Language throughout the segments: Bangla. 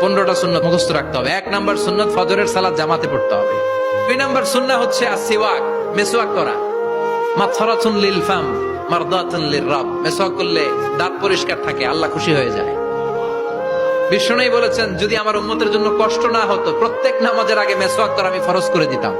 পনেরোটা সুন্নত মুখস্থ রাখতে হবে। এক নাম্বার সুন্নত ফজরের সালাত জামাতে পড়তে হবে। দুই নাম্বার সুন্নাহ হচ্ছে আসিওয়াক মেসওয়াক করা। লিল ফাম, মারদাতুন লির রাব। মেসওয়াক করলে দাঁত পরিষ্কার থাকে, আল্লাহ খুশি হয়ে যায়। বিষ্ণুই বলেছেন, যদি আমার উম্মতের জন্য কষ্ট না হতো, প্রত্যেক নামাজের আগে মেসওয়াক করা আমি ফরজ করে দিতাম।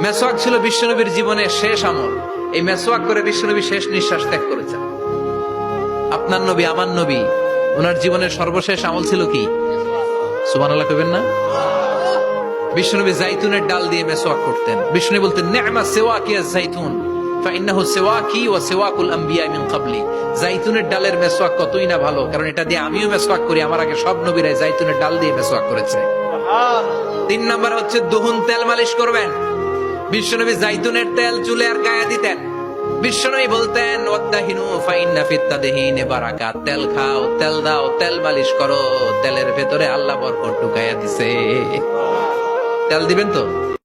মেসওয়াক ছিল বিশ্বনবীর জীবনের শেষ আমল। এই মেসওয়াক করে বিশ্বনবী শেষ নিঃশ্বাস ত্যাগ করেছেন। আপনার নবী, আমার নবী ওনার জীবনের সর্বশেষ আমল ছিল কি? সুমান আল্লাহ কবেন না? বিষ্ণুনবী জাইতুনের ডাল দিয়ে মেসওয়াক করতেন। বিষ্ণু বলতেন, নেমা সেওয়া কি জাইতুন ফাইন্নাহু সেওয়াকি ওয়া সেওয়াকুল আম্বিয়া মিন ক্বাবলি। জাইতুনের ডালের মেসওয়াক কতই না ভালো, কারণ এটা দিয়ে আমিও মেসওয়াক করি, আমার আগে সব নবীরাই জাইতুনের ডাল দিয়ে মেসওয়াক করেছে। তিন নাম্বার হচ্ছে, দুহুন তেল মালিশ করবেন। বিশ্বনবী জাইতুনের তেল চুলে আর গায়ে দিতেন। বিশ্বনবী বলতেন ওয়াদ্দাহিনু ফাইন্না ফিত্তাদেহিনে বারাকা তেল খাও, তেল দাও, তেল বালিশ করো, তেলের ভেতরে আল্লাহ বরকত ঢুকাইয়া দিছে। তেল দিবেন তো?